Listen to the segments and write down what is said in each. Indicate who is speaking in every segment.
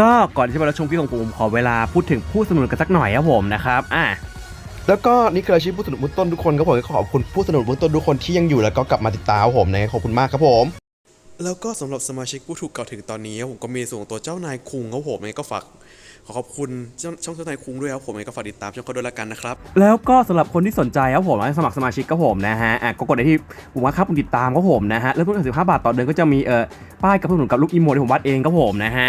Speaker 1: ก็ก่อนที่จะไปรับชมคลิปของผมผมขอเวลาพูดถึงผู้สนับสนุนกันสักหน่อยครับผมนะครับอะ
Speaker 2: แล้วก็นี่คืออาชีพผู้สนับสนุนเบื้องต้นทุกคนครับผมขอบคุณผู้สนับสนุนเบื้องต้นทุกคนที่ยังอยู่แล้วก็กลับมาติดตามผมนะขอบคุณมากครับผม
Speaker 3: แล้วก็สำหรับสมาชิกผู้ถูกกล่าวถึงตอนนี้ผมก็มีส่วนของตัวเจ้านายคุงครับผมยังไงก็ฝากขอขอบคุณเจ้าช่องเจ้านายคุงด้วยครับผมยังไงก็ฝากติดตามช่องเขาด้วยละกันนะครับ
Speaker 1: แล้วก็สำหรับคนที่สนใจครับผมให้สมัครสมาชิกครับผมนะฮะอะก็กดได้ที่ปุ่มว่าครับปุ่มติดตามครับผมนะฮะเริ่มต้นสิบห้าบาทต่อเดือนก็จะมีเอ่อป้ายกับผู้สนับสนุนกับลูกอีโมที่ผมวาดเองครับผมนะฮะ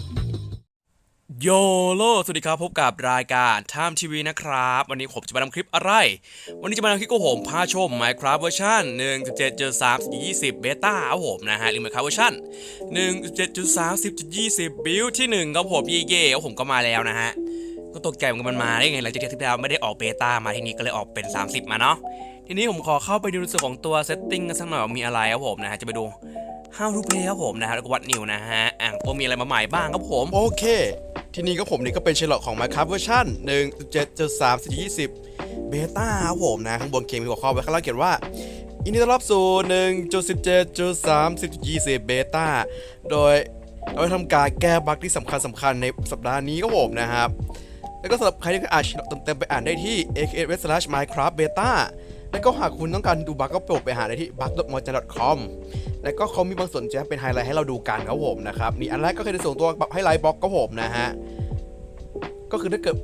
Speaker 1: โยโลสวัสดีครับ พบกับรายการ Time TV นะครับ วันนี้ผมจะมาทำคลิปอะไร วันนี้จะมาทำคลิปกับผมพาชม Minecraft เวอร์ชัน1.7.3 20 เบต้าครับผมนะฮะหรือ Minecraft เวอร์ชัน1.7.3.20 บิลที่ 1 ครับผม เย่ๆครับผมก็มาแล้วนะฮะ ก็ตกใจเหมือนกันมันมาได้ไงหลังจากที่แล้วไม่ได้ออกเบต้ามาที่นี้ก็เลยออกเป็น 30 มาเนาะทีนี้ผมขอเข้าไปดูในส่วนของตัวเซตติ้งกันสักหน่อยว่ามีอะไรครับผมนะฮะจะไปดู How to play ครับผมนะฮะแล้วก็วัดนิวนะฮะอ่างตัวมีอะไรมาใหม่บ้างครับผม
Speaker 2: โอเค ทีนี้ก็ผมนี่ก็เป็นเชลล์ของ Minecraft เวอร์ชัน1.7.3เบต้าครับผมนะ ข้างบนเกมมีหัวข้อไว้ข้างล่างเขียนว่ายินดีต้อนรับสู่1 17 3 0 2 0 เบต้าโดยเราจะทำการแก้บั๊กที่สำคัญสำคัญในสัปดาห์นี้ครับผมนะครับ แล้วก็สำหรับใครที่อ่านเต็มๆไปอ่านได้ที่ aka minecraft beta แล้วก็หากคุณต้องการดูบั๊กก็โปรดไปหาได้ที่ bug.moja.com แล้วก็เขามีบางส่วนจะเป็นไฮไลท์ให้เราดูกันครับผมนะครับนี่อันแรกก็คือในส่วนตัวปรับให้ไลท์บล็อกครับผมนะฮะก็คือถ้าเกิด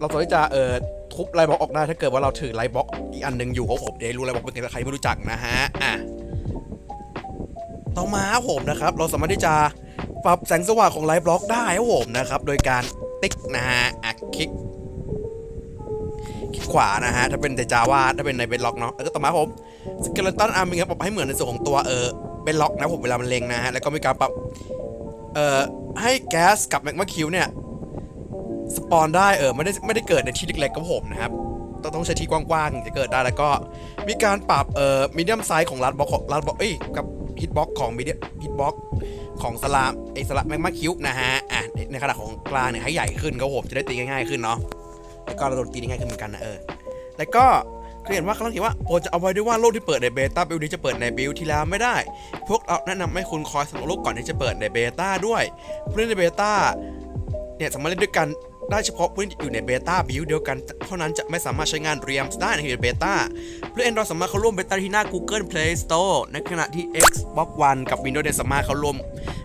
Speaker 2: เราสามารถจะเอ่อทุบไลท์บล็อกออกได้ถ้าเกิดว่าเราถือไลท์บล็อกอีกอันหนึ่งอยู่ครับผมเดี๋ยวรู้ไลท์บล็อกเป็นใครไม่รู้จักนะฮะอะต่อมาครับผมนะครับ เราสามารถที่จะปรับแสงสว่างของไลท์บล็อกได้ครับผมนะครับ โดยการติ๊กนะฮะอะคลิกคลิก ขวานะฮะ ถ้าเป็นในจาวาถ้าเป็นในเบนล็อกเนาะ แล้วก็ต่อมาครับผมสเกเลตันอาร์มิงครับปรับให้เหมือนในส่วนของตัวเออเบนล็อกนะผมเวลามันเล็งนะฮะ แล้วก็มีการปรับเอ่อให้แก๊สกับแมกมาคิวเนี่ยสปอนได้เออไม่ได้ไม่ได้เกิดในที่เล็กๆกับผมนะครับต้องต้องใช้ที่กว้างๆถึงจะเกิดได้แล้วก็มีการปรับเอ่อมีเดียมไซส์ของลัดบ็อกของลัดบ็อกเอ้ยกับฮิตบ็อกของมีเดียฮิตบ็อกของสลามไอสลามแมกมาคิวนะฮะอะในในขนาดของกลางเนี่ยให้ใหญ่ขึ้นครับผมจะได้ตีง่ายๆขึ้นเนาะ แล้วก็เราโดนตีได้ง่ายขึ้นเหมือนกันนะเออ แล้วก็เขียนว่าเขาเขียนว่าโปรดจะเอาไว้ด้วยว่าโลกที่เปิดในเบต้าบิลนี้จะเปิดในบิลที่แล้วไม่ได้ พวกเราแนะนำให้คุณคอยสำรวจโลกก่อนที่จะเปิดในเบต้าด้วยผู้เล่นในเบต้าเนี่ยสามารถเล่นด้วยกันได้เฉพาะผู้เล่นที่อยู่ในเบต้าบิลเดียวกันเท่านั้นจะไม่สามารถใช้งานเรียมได้ในเบต้าผู้เล่น Android สามารถเข้าร่วมเบต้าที่หน้า Google Play Store ในขณะที่ Xbox One กับ Windows เนี่ยสามารถเข้าร่วม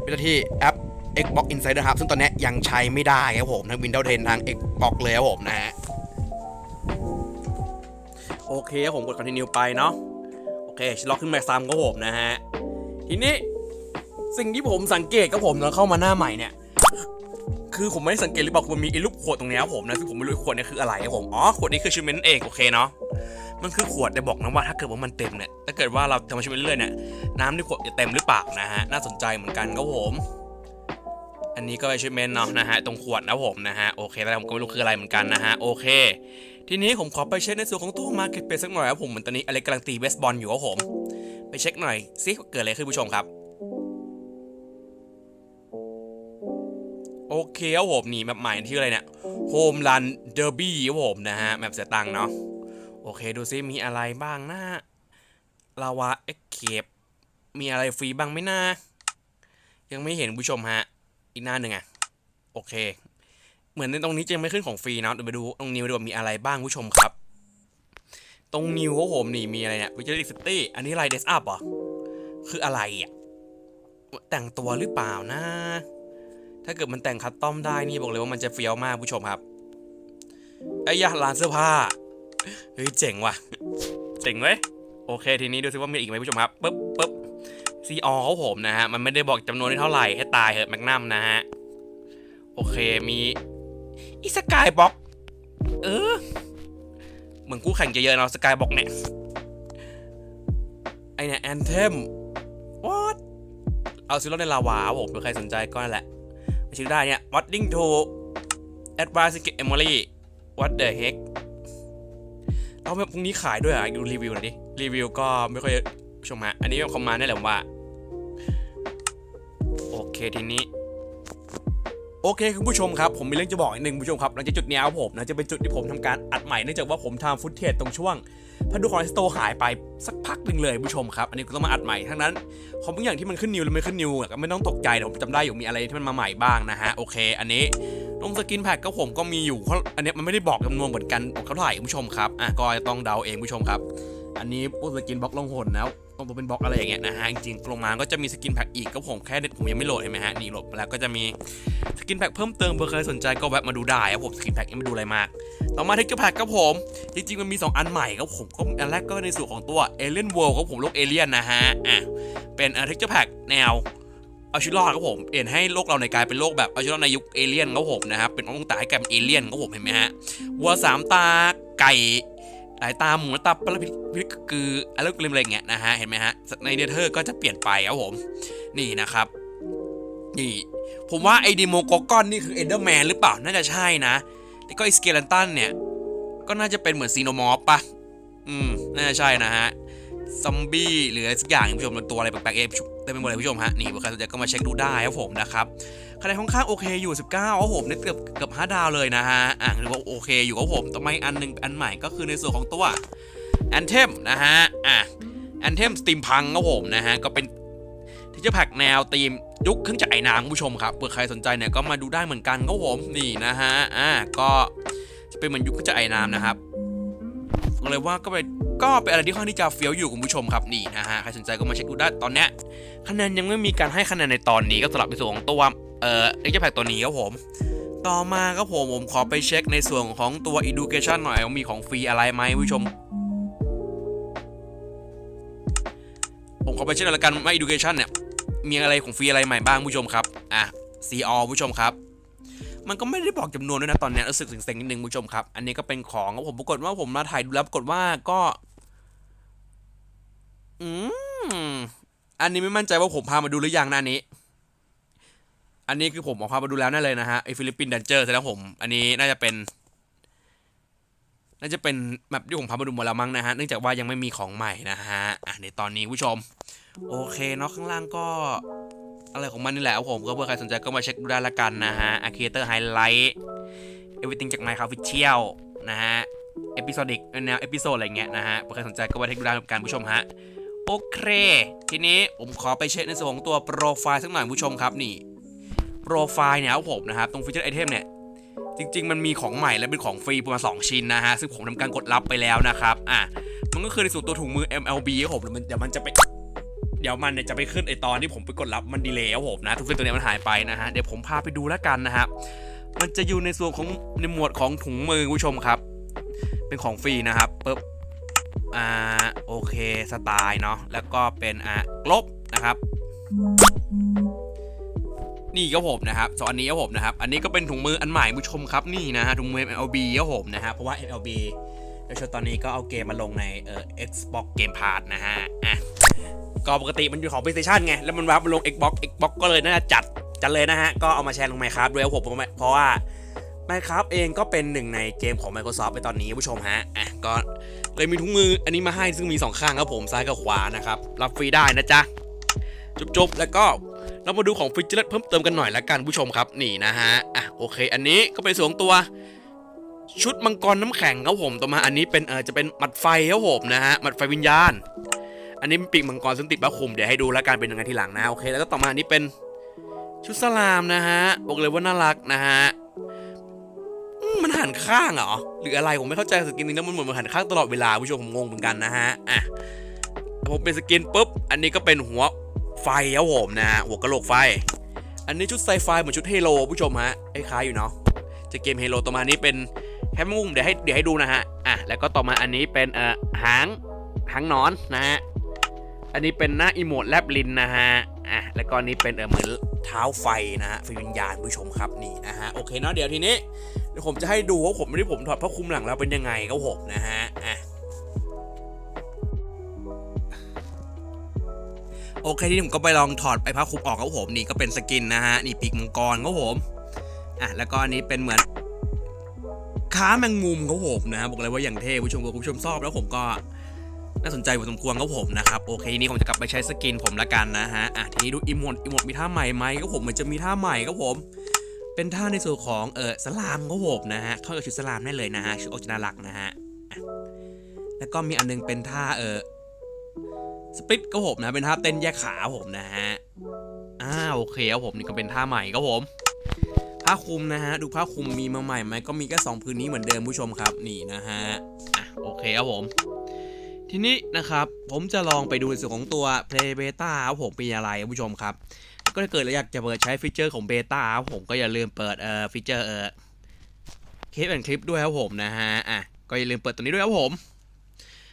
Speaker 2: เบต้าที่แอป Xbox Insider Hub ซึ่งตอนนี้ยังใช้ไม่ได้ครับผม ทั้ง Windows 10 ทั้ง Xbox เลยครับผมนะฮะ
Speaker 1: โอเคครับผมกด continue ไปเนาะ โอเคล็อกขึ้นมาซ้ำก็ผมนะฮะ ทีนี้สิ่งที่ผมสังเกตกับผมตอนเข้ามาหน้าใหม่เนี่ย คือผมไม่ได้สังเกตหรือเปล่าคือมันมีไอ้รูปขวดตรงนี้ครับผมนะซึ่งผมไม่รู้ขวดนี่ยคืออะไรครับผม อ๋อ ขวดนี้คือชิมเมนต์เองโอเคเนาะมันคือขวดได้บอกนะว่าถ้าเกิดว่ามันเต็มเนี่ยถ้าเกิดว่าเราทำชิมเมนต์เรื่อยๆเนี่ยน้ำในขวดจะเต็มหรือเปล่านะฮะน่าสนใจเหมือนกันครับผม อันนี้ก็เป็นชิเมนเนาะนะฮะตรงขวดนะผมนะฮะโอเคแล้วผมก็ไม่รู้คืออะไรเหมือนกันนะฮะโอเค ทีนี้ผมขอไปเช็คในส่วนของตู้มาเก็ตเ c สักหน่อยครับผมเหมือนตอนนี้อะไรกำลังตีเบสบอลอยู่ครับผม ไปเช็คหน่อยซิเกิดอะไรขึ้นผู้ชมครับโอเคครับผมนี่แมปใหม่ที่ออะไรเนี่ยโฮมรันเดอร์บี้ครับผมนะฮะแมปเสียตังค์เนาะโอเคดูซิมีอะไรบ้างนะลาวาเอ็กเคปมีอะไรฟรีบ้างไหมนะยังไม่เห็นผู้ชมฮะ อีกหน้าหนึ่งอะโอเค เหมือนในตรงนี้จะไม่ขึ้นของฟรีนะเดี๋ยวไปดูตรงนิวดูว่ามีอะไรบ้างผู้ชมครับ ตรงนิวของผมนี่มีอะไรเนี่ยวิจาริซิตี้อันนี้ไรเดสอัพอะคืออะไรอะแต่งตัวหรือเปล่านะ ถ้าเกิดมันแต่งคัสตอมได้นี่บอกเลยว่ามันจะเฟี้ยวมากผู้ชมครับไอ้ยะร้านเสื้อผ้าเฮ้ยเจ๋งว่ะ เจ๋งเว้ยโอเคทีนี้ดูซิว่ามีอีกไหมผู้ชมครับปึ๊บปึ๊บ ซีอเขาผมนะฮะ มันไม่ได้บอกจำนวนที่เท่าไหร่ให้ตายเหอะแมกนัมนะฮะ โอเคมีอีสกายบ็อกเออ เหมือนกู้แข่งจะเยอะเนาะสกายบอกเนี่ย ไอเนี่ยแอนเทม what เอาซิลในลาวาบผมเผื่อใครสนใจก็นั่นแหละไม่ชื่อได้เนี่ย Wadding to Advanced Emery what the heck เอาแบบพรุ่งนี้ขายด้วยอะดูรีวิวหน่อยดิ รีวิวก็ไม่ค่อยชมฮะอันนี้เป็นคอมมานด์นี่แหละผมว่า ทีนี้โอเคคุณผู้ชมครับผมมีเรื่องจะบอกอีกหนึ่งคุณผู้ชมครับหลังจากจุดนี้ครับผมนะจะเป็นจุดที่ผมทำการอัดใหม่เนื่องจากว่าผมทำฟุตเทจตรงช่วงพันธุคอนสโตหายไปสักพักหนึ่งเลยคุณผู้ชมครับอันนี้ก็ต้องมาอัดใหม่ทั้งนั้นของบางอย่างที่มันขึ้นนิวหรือไม่ขึ้นนิวก็ไม่ต้องตกใจเดี๋ยวผมจำได้อยู่มีอะไรที่มันมาใหม่บ้างนะฮะโอเค อันนี้ลงสกินแพ็กก็ผมก็มีอยู่เพราะอันนี้มันไม่ได้บอกจำนวนเหมือนกันเท่าไหร่คุณผู้ชมครับอะก็ต้องเดาเองคุณผู้ชมครับ อันนี้พวกสกินบล็อกลงหนแล้ว ต้องเป็นบล็อกอะไรอย่างเงี้ยนะฮะจริงๆลงมาก็จะมีสกินแพ็กอีกก็ผมแค่เด็ดผมยังไม่โหลดเห็นไหมฮะนี่โหลดไปแล้วก็จะมีสกินแพ็กเพิ่มเติมเผื่อใครสนใจก็แวะมาดูได้ครับผมสกินแพ็กยังไม่ดูอะไรมากต่อมาเทคเจอร์แพ็กครับผมจริงๆมันมี 2 อันใหม่ครับผมก็อันแรกก็ในส่วนของตัวเอเลียนเวิลด์ครับผมโลกเอเลียนนะฮะอะเป็นเทคเจอร์แพ็กแนวเอาชีวิตรอดครับผมเปลี่ยนให้โลกเราในกลายเป็นโลกแบบเอาชีวิตรอดในยุคเอเลียนครับผมนะครับเป็นองค์ตาให้กลายเป็นเอเลียนครับผมเห็นไหมฮะวัวสามตาไก่ หลายตาหมูตาปลาพิกคืออะไรก็อะไรอย่างเงี้ยนะฮะเห็นไหมฮะในเดเธอร์ก็จะเปลี่ยนไปครับผม นี่นะครับ นี่ ผมว่าไอเดีโมโกกอนนี่คือเอนเดอร์แมนหรือเปล่าน่าจะใช่นะแล้วก็ไอสเกลันตันเนี่ย ก็น่าจะเป็นเหมือนซีโนมอร์ฟปะอืมน่าจะใช่นะฮะ ซอมบี้หรืออะไรสักอย่างคุณผู้ชมตัวอะไรแปลกๆเองเต็มไปหมดเลยคุณผู้ชมฮะนี่ใครสนใจก็มาเช็คดูได้ครับผมนะครับคะแนนค่อนข้างโอเคอยู่ 19ครับผมเนี่ยเกือบเกือบ5ดาวเลยนะฮะอะถือว่าโอเคอยู่ครับผมต่อมาอันหนึ่งอันใหม่ก็คือในส่วนของตัวแอนเทมนะฮะอะแอนเทมสตีมพังครับผมนะฮะก็เป็นที่จะแพ็กแนวธีมยุคเครื่องจักรไอ้น้ำคุณผู้ชมครับเผื่อใครสนใจเนี่ยก็มาดูได้เหมือนกันครับผมนี่นะฮะอะก็จะเป็นเหมือนยุคเครื่องจักรไอ้น้ำนะครับอกเลยว่าก็เป็น ก็เป็นอะไรที่ค่อนข้าที่จะเฟี้ยวอยู่คุณผู้ชมครับนี่นะฮะใครสนใจก็มาเช็คดูได้ตอนเนี้ยคะแนนยังไม่มีการให้คะแนนในตอนนี้ก็สำหรับในส่วนของตัวเอ่อเอ็กซ์แพคตัวนี้ครับผม ต่อมาครับผมผมขอไปเช็คในส่วนของตัว education หน่อยว่ามีของฟรีอะไรไหมคุณผู้ชม ผมขอไปเช็คหน่อยละกันว่า education เนี่ยมีอะไรของฟรีอะไรใหม่บ้างผู้ชมครับอะ c o ผู้ชมครับ มันก็ไม่ได้บอกจำนวนด้วยนะตอนนี้รู้สึกเซ็งๆนิดนึงคุณผู้ชมครับ อันนี้ก็เป็นของครับผมปรากฏว่าผมมาถ่ายดูแล้วปรากฏว่าก็ อืมอันนี้ไม่มั่นใจว่าผมพามาดูหรือยังนะนนี้ อันนี้คือผมเอาพามาดูแล้วนั่นเลยนะฮะไอฟิลิปปินดันเจอร์แสดงผม อันนี้น่าจะเป็น น่าจะเป็นแบบที่ผมพามาดูหมดแล้วมั้งนะฮะเนื่องจากว่ายังไม่มีของใหม่นะฮะอะในตอนนี้ผู้ชม โอเคเนาะข้างล่างก็ อะไรของมันนี่แหละครับผมก็เพื่อใครสนใจก็มาเช็คดูได้ละกันนะฮะ a c r e a t o r Highlight Everything จาก Minecraft Official นะฮะเอพิโซดิกแนวเอพิโซดอะไรเงี้ยนะฮะเพื่อใครสนใจก็มาเช็คดูได้เหมือนกันผู้ชมฮะโอเค ทีนี้ผมขอไปเช็คในส่วนของตัวโปรไฟล์สักหน่อยผู้ชมครับนี่โปรไฟล์เนี่ยครับผมนะครับตรงฟีเจอร์ไอเทมเนี่ยจริง ๆ มันมีของใหม่และเป็นของฟรีประมาณ2ชิ้นนะฮะ ซึ่งผมทำการกดรับไปแล้วนะครับ อะ มันก็คือในส่วนตัวถุงมือ MLB ครับผมมันเดี๋ยวมันจะไป เดี๋ยวมันเนี่ยจะไปขึ้นไอตอนที่ผมไปกดรับมันดีเลยครับผมนะทุกสิ่งตัวนี้มันหายไปนะฮะเดี๋ยวผมพาไปดูแล้วกันนะครับมันจะอยู่ในส่วนของในหมวดของถุงมือคุณผู้ชมครับ เป็นของฟรีนะครับปึ๊บอ่าโอเคสไตล์เนาะแล้วก็เป็นอะกลบนะครับ นี่ครับผมนะครับสองอันนี้ครับผมนะครับ อันนี้ก็เป็นถุงมืออันใหม่ผู้ชมครับนี่นะฮะถุงมือ MLB ครับผมนะฮะเพราะว่า MLB โดยเฉพาะตอนนี้ก็เอาเกมมาลงในเอ่อ Xbox Game Pass นะฮะอะ ก็ปกติมันอยู่ของ PlayStation ไง แล้วมันวาร์ปมาลง Xbox Xbox ก็เลยน่าจะจัดจัดเลยนะฮะ ก็เอามาแชร์ลง Minecraft ด้วยผมเพราะว่า Minecraft เองก็เป็นหนึ่งในเกมของ Microsoft ในตอนนี้ผู้ชมฮะอะก็เลยมีถุงมืออันนี้มาให้ซึ่งมี 2 ข้างครับผมซ้ายกับขวานะครับ รับฟรีได้นะจ๊ะจบๆ แล้วก็เรามาดูของฟิชเจอร์เพิ่มเติมกันหน่อยละกันผู้ชมครับนี่นะฮะอะโอเค อันนี้ก็เป็นส่วนของตัวชุดมังกรน้ำแข็งครับผมต่อมาอันนี้เป็นเออจะเป็นหมัดไฟครับผมนะฮะหมัดไฟวิญญาณ อันนี้เป็นปีกมังกรซึ่งติดบ้าคุมเดี๋ยวให้ดูแล้วกันเป็นยังไงทีหลังนะโอเคแล้วก็ต่อมาอันนี้เป็นชุดสลามนะฮะบอกเลยว่าน่ารักนะฮะมันหันข้างเหรอหรืออะไรผมไม่เข้าใจสกินนี้นะมันเหมือนมันหันข้างตลอดเวลาผู้ชมผมงงเหมือนกันนะฮะอะผมเป็นสกินปุ๊บอันนี้ก็เป็นหัวไฟครับผมนะฮะหัวกระโหลกไฟ อันนี้ชุดไซไฟเหมือนชุดเฮโลผู้ชมฮะคล้ายอยู่เนาะจะเกมเฮโลต่อมานี้เป็นแฮมมุมเดี๋ยวให้เดี๋ยวให้ดูนะฮะอะแล้วก็ต่อมาอันนี้เป็นเอ่อหางหางนอนนะฮะ อันนี้เป็นหน้าอีโมดแลบลินนะฮะ อะ แล้วก็นี้เป็นเออเหมือนเท้าไฟนะฮะไฟวิญญาณผู้ชมครับนี่นะฮะ โอเคเนาะเดี๋ยวทีนี้เดี๋ยวผมจะให้ดูว่าผมที่ผมถอดผ้าคลุมหลังแล้วเป็นยังไงครับผมนะฮะ อะโอเคที่ผมก็ไปลองถอดไอ้ผ้าคลุมออกครับผมนี่ก็เป็นสกินนะฮะนี่ปีกมังกรครับผมอะแล้วก็อันนี้เป็นเหมือนค้าแมงมุมครับผมนะฮะบอกเลยว่าอย่างเท่ผู้ชมผู้ชมชอบแล้วผมก็ น่าสนใจพอสมควรครับผมนะครับโอเคทีนี้ผมจะกลับไปใช้สกินผมละกันนะฮะอะทีนี้ดูอิมมดอิมมดมีท่าใหม่ไหมครับผมเหมือนจะมีท่าใหม่ครับผม เป็นท่าในส่วนของเออสลามครับผมนะฮะเข้ากับชุดสลามได้เลยนะฮะชุดออกจะน่ารักนะฮะแล้วก็มีอันนึงเป็นท่าเออสปิทครับผมนะเป็นท่าเต้นแยกขาผมนะฮะอ่าโอเคครับผมนี่ก็เป็นท่าใหม่ครับผมผ้าคลุมนะฮะดูผ้าคลุมมีมาใหม่ไหมก็มีแค่สองพื้นนี้เหมือนเดิมผู้ชมครับนี่นะฮะอะโอเคครับผม ทีนี้นะครับผมจะลองไปดูในส่วนของตัว Play Beta ครับผมเป็นอะไรครับผู้ชมครับ ก็ถ้าเกิดเราอยากจะเปิดใช้ฟีเจอร์ของ Beta ครับผมก็อย่าลืมเปิดเอ่อฟีเจอร์เอ่อคลิปแอนคลิปด้วยครับผมนะฮะอะก็อย่าลืมเปิดตัวนี้ด้วยครับผม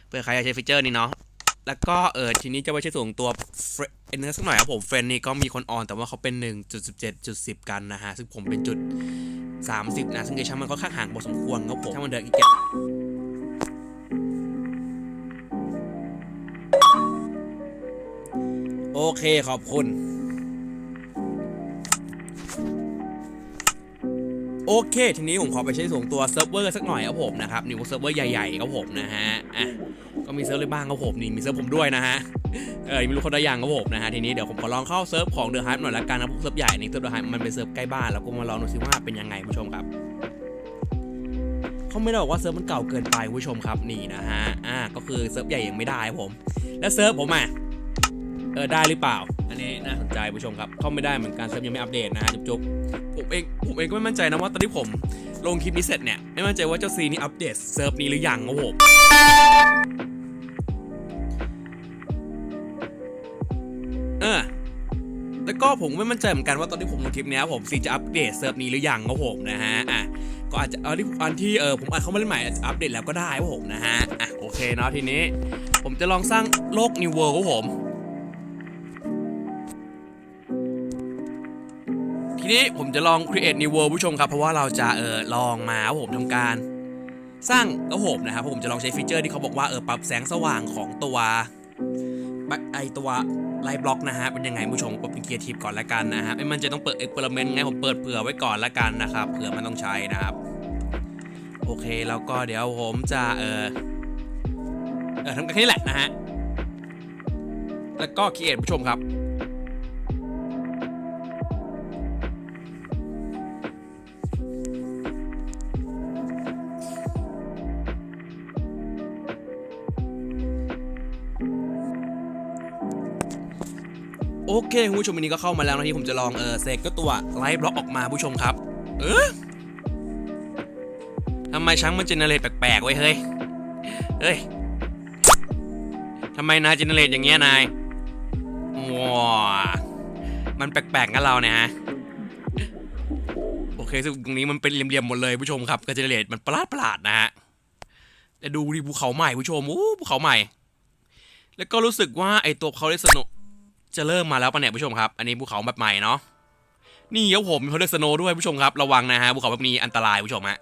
Speaker 1: เพื่อใครอยากใช้ฟีเจอร์นี้เนาะแล้วก็เออทีนี้จะไปใช้ส่วนตัวเอ็นสักหน่อยครับผมเฟรนนี่ก็มีคนออนแต่ว่าเขาเป็น 1.17.10 กันนะฮะซึ่งผมเป็นจุด 30 นะซึ่งเกชันมันก็ข้างห่างพอสมควรครับผมช่างมันเดินอีกเก็ เคขอบคุณ โอเค ทีนี้ผมขอไปใช้ส่งตัวเซิร์ฟเวอร์สักหน่อยครับผมนะครับนี่วเซิร์ฟเวอร์ใหญ่ๆครับผมนะฮะอะก็มีเซิร์ฟเลยบ้างครับผมนี่มีเซิร์ฟผมด้วยนะฮะเออไม่รู้เขาได้ยังครับผมนะฮะทีนี้เดี๋ยวผมขอลองเข้าเซิร์ฟของเดอะฮัทหน่อยละกันนะพวกเซิร์ฟใหญ่นี่เซิร์ฟเดอะฮัทมันเป็นเซิร์ฟใกล้บ้านแล้วก็มาลองดูซิว่าเป็นยังไงผู้ชมครับเขาไม่ได้บอกว่าเซิร์ฟมันเก่าเกินไปผู้ชมครับนี่นะฮะอะก็คือเซิร์ฟใหญ่ยังไม่ได้ครับผม แล้วเซิร์ฟผมอะ เออได้หรือเปล่า อันนี้น่าสนใจผู้ชมครับ เข้าไม่ได้เหมือนกันเซิร์ฟยังไม่อัปเดตนะฮะจุ๊บๆผมเองผมเองก็ไม่มั่นใจนะว่าตอนที่ผมลงคลิปนี้เสร็จเนี่ยไม่มั่นใจว่าเจ้าซีนี่อัปเดตเซิร์ฟนี้หรือยังครับผมเออแล้วก็ผมไม่มั่นใจเหมือนกันว่าตอนที่ผมลงคลิปเนี้ยผมซีจะอัปเดตเซิร์ฟนี้หรือยังครับผมนะฮะอะก็อาจจะเอาที่อันที่เออผมอาจเข้ามาเล่นใหม่อาจจะอัปเดตแล้วก็ได้ครับผมนะฮะอะโอเคเนาะทีนี้ ผมจะลองสร้างโลก New World ครับผม นี้ผมจะลอง create new world ผู้ชมครับ เพราะว่าเราจะเออลองมาผมทำการสร้างกระผมนะครับผมจะลองใช้ฟีเจอร์ที่เขาบอกว่าเออปรับแสงสว่างของตัวไอตัวไลบล็อกนะฮะเป็นยังไงผู้ชมกดเป็นเกียร์ทิปก่อนละกันนะฮะไม่มันจะต้องเปิดเอ็กเพร์เมนต์ไงผมเปิดเผื่อไว้ก่อนละกันนะครับเผื่อมันต้องใช้นะครับ โอเคแล้วก็เดี๋ยวผมจะเออเออทำกันแค่นี้แหละนะฮะแล้วก็ create ผู้ชมครับ โอเคคุณผู้ชมวันนี้ก็เข้ามาแล้วนะที่ผมจะลองเออเซกก็ตัวไลฟ์บล็อกออกมาผู้ชมครับ เออทำไมช้างมันเจเนเรตแปลกๆไว้ยเฮ้ย เฮ้ยทำไมนายเจเนเรตอย่างเงี้ยนายว้ามันแปลกๆกันเราเนี่ยฮะ โอเคซึ่งตรงนี้มันเป็นเหลี่ยมๆหมดเลยผู้ชมครับก็เจเนเรตมันประหลาดๆนะฮะแต่ดูดิภูเขาใหม่ผู้ชมโอ้ภูเขาใหม่ แล้วก็รู้สึกว่าไอตัวเขาได้สนุก จะเริ่มมาแล้วปะเนี่ยผู้ชมครับ อันนี้ภูเขาแบบใหม่เนาะ นี่ครับผมเขาเรียกสโนว์ด้วยผู้ชมครับ ระวังนะฮะภูเขาแบบนี้อันตรายผู้ชมฮะ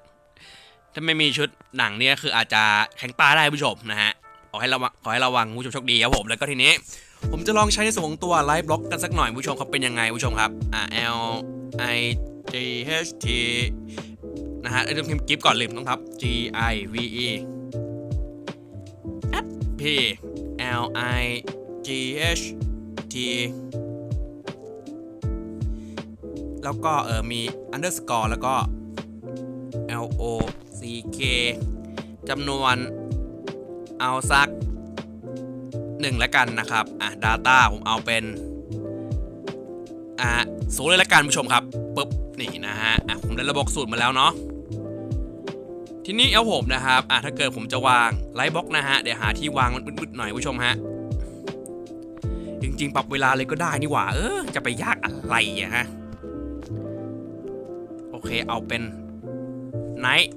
Speaker 1: ถ้าไม่มีชุดหนังเนี่ยคืออาจจะแข็งตาได้ผู้ชมนะฮะ ขอให้ระวังขอให้ระวังผู้ชมโชคดีครับผม แล้วก็ทีนี้ ผมจะลองใช้ในส่วนของตัวไลฟ์บล็อกกันสักหน่อยผู้ชมครับเป็นยังไงผู้ชมครับอ่า L I G H T นะฮะเริ่มพิมพ์กิฟก่อนลืมต้องทับ G I V E P L I G H T แล้วก็เออมี underscore แล้วก็ L O C K จำนวนเอาสักหนึ่งแล้วกันนะครับ อะ data ผมเอาเป็น อะศูนย์เลยละกันผู้ชมครับปุ๊บนี่นะฮะ อะ ผมได้ระบบสูตรมาแล้วเนาะทีนี้เอาผมนะครับ อะถ้าเกิดผมจะวางไลท์บล็อกนะฮะ เดี๋ยวหาที่วางมันมืดๆหน่อยผู้ชมฮะ จริง ๆ ปรับเวลาเลยก็ได้นี่หว่า เออ จะไปยากอะไรอะฮะ โอเคเอาเป็นไนท์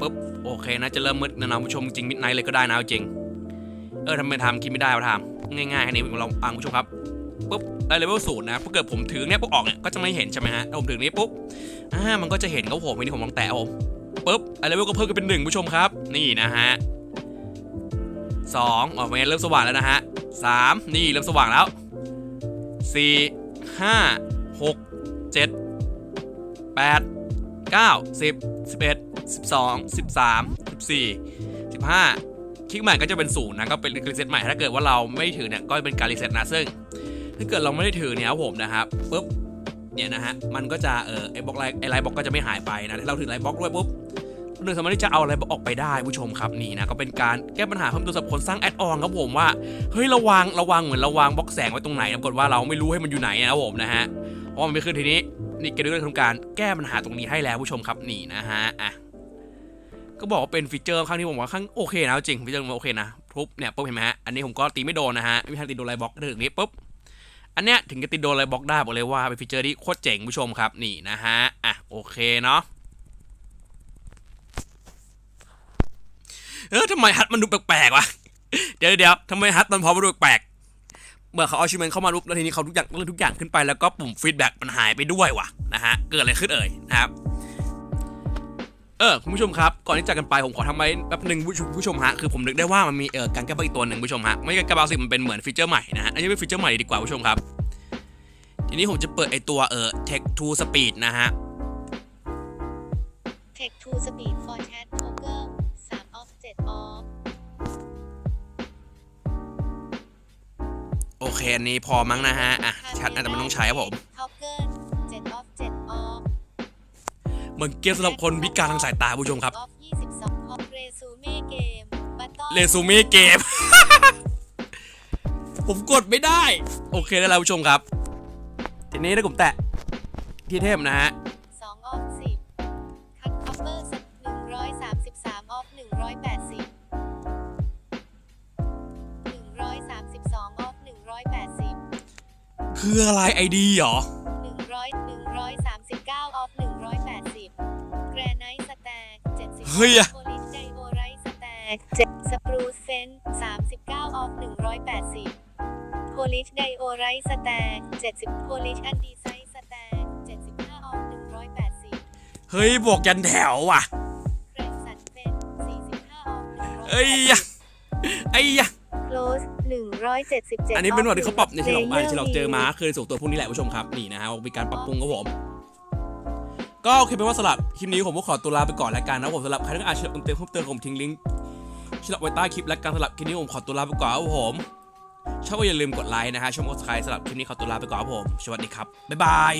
Speaker 1: ปุ๊บ โอเคนะจะเริ่มมืดนะนะผู้ชมจริงมิดไนท์เลยก็ได้นะจริง เออทำไมทำคิดไม่ได้วะทำง่ายๆแค่นี้เราอ่านผู้ชมครับปุ๊บได้เลเวลศูนย์นะถ้าเกิดผมถือเนี่ยปุ๊บออกเนี่ยก็จะไม่เห็นใช่ไหมฮะถ้าผมถือนี้ปุ๊บอ่ามันก็จะเห็นครับผมวันนี้ผมลองแตะผมปุ๊บไอเลเวลก็เพิ่มกันเป็นหนึ่งผู้ชมครับ นี่นะฮะ สองออกมาเริ่มสว่างแล้วนะฮะสามนี่เริ่มสว่างแล้วสี่ห้าหกเจ็ดแปดเก้าสิบสิบเอ็ดสิบสองสิบสามสิบสี่สิบห้าคลิกใหม่ก็จะเป็นศูนย์นะก็เป็นรีเซ็ตใหม่ถ้าเกิดว่าเราไม่ถือเนี่ยก็เป็นการรีเซ็ตนะซึ่ง ถ้าเกิดเราไม่ได้ถือเนี่ยครับผมนะครับปุ๊บเนี่ยนะฮะมันก็จะเออไอ้บล็อกไลน์ไอ้ไลน์บล็อกก็จะไม่หายไปนะถ้าเราถือไลน์บล็อกด้วยปุ๊บ เราสามารถที่จะเอาไลน์บล็ออกไปได้ผู้ชมครับนี่นะก็เป็นการแก้ปัญหาเพิ่มติมสำหรับคนสร้างแอดออนครับผมว่าเฮ้ยระวังระวังเหมือนระวังบล็อกแสงไว้ตรงไหนปรากฏว่าเราไม่รู้ให้มันอยู่ไหนนะครับผมนะฮะเพราะมันไม่ขึ้นทีนี้นี่เกมด้วยทำการแก้ปัญหาตรงนี้ให้แล้วผู้ชมครับนี่นะฮะอะก็บอกว่าเป็นฟีเจอร์ข้างที่ผมว่าข้างโอเคนะจริงฟีเจอร์มันโอเคนะปุ๊บเนี่ยปุ๊บเห็นไหมฮะอันนี้ผมก็ตีไม่โดนนะฮะไม่ทางตีโดนไลบล็อกถึงนี้ปุ๊บอันเนี้ยถึงจะติดโดนไรบล็อกได้บอกเลยว่าเป็นฟีเจอร์ที่โคตรเจ๋งผู้ชมครับนี่นะฮะอะโอเคเนาะ เออทำไมฮัทมันดูแปลกๆวะเดี๋ยวเดี๋ยวทำไมฮัทมันพอมาดูแปลกเมื่อเขาเอาชิมเมนเข้ามาลุกแล้วทีนี้เขาทุกอย่างเรื่องทุกอย่างขึ้นไปแล้วก็ปุ่มฟีดแบ็กมันหายไปด้วยว่ะนะฮะเกิดอะไรขึ้นเอ่ยนะครับเออคุณผู้ชมครับก่อนที่จากกันไปผมขอทำไว้แป๊บหนึ่งผู้ชมผู้ชมฮะคือผมนึกได้ว่ามันมีเออการแก้บั๊กอีกตัวหนึ่งผู้ชมฮะไม่ใช่การแก้บั๊กสิมันเป็นเหมือนฟีเจอร์ใหม่นะฮะอันนี้เป็นฟีเจอร์ใหม่ดีกว่าผู้ชมครับ ทีนี้ผมจะเปิดไอตัวเออ Tech to Speed นะฮะ
Speaker 4: Tech to Speed for Chat
Speaker 1: เคอันนี้พอมั้งนะฮะ อะ ชัดอาจจะไม่ต้องใช้ครับผมเหมือนเกมสำหรับคนพิการทางสายตาผู้ชมครับ
Speaker 4: Resume Game Battle
Speaker 1: เรซูเม่เกม ผมกดไม่ได้ โอเคได้แล้วผู้ชมครับ ทีนี้ถ้าผมแตะที่เทพนะฮะ คืออะไรไอดีเหรอ
Speaker 4: 100 139 off 180 Granite Stack 70
Speaker 1: เฮ้ยอะ
Speaker 4: Polish Diorite Stack 7 Spruce Fence 39 off 180 Polish Diorite Stack 70 Polish Andesite Stack 75 off 180
Speaker 1: เฮ้ย บวกยันแถวว่ะ
Speaker 4: Crimson Fence 45 off 180
Speaker 1: เอ้ยยะไอ้ยะ
Speaker 4: Close 177
Speaker 1: อันนี้เป็น
Speaker 4: off
Speaker 1: วันที่เขาปรับในที่เราอ่าน
Speaker 4: Player
Speaker 1: ที่เราเจอมาคือส่งตัวพวกนี้แหละผู้ชมครับนี่นะฮะมีการปรับปรุงครับผมก็โอเคเป็นว่าสำหรับคลิปนี้ผมก็ขอตัวลาไปก่อนแล้วกันนะผมสำหรับใครที่ต้องการเชื่อมเติมเพิ่มเติมผมทิ้งลิงก์ที่เราไว้ใต้คลิปและการสำหรับคลิปนี้ผมขอตัวลาไปก่อนครับผมชอบก็อย่าลืมกดไลค์นะฮะช่องกดไลค์สำหรับคลิปนี้ขอตัวลาไปก่อนครับผมสวัสดีครับบ๊ายบาย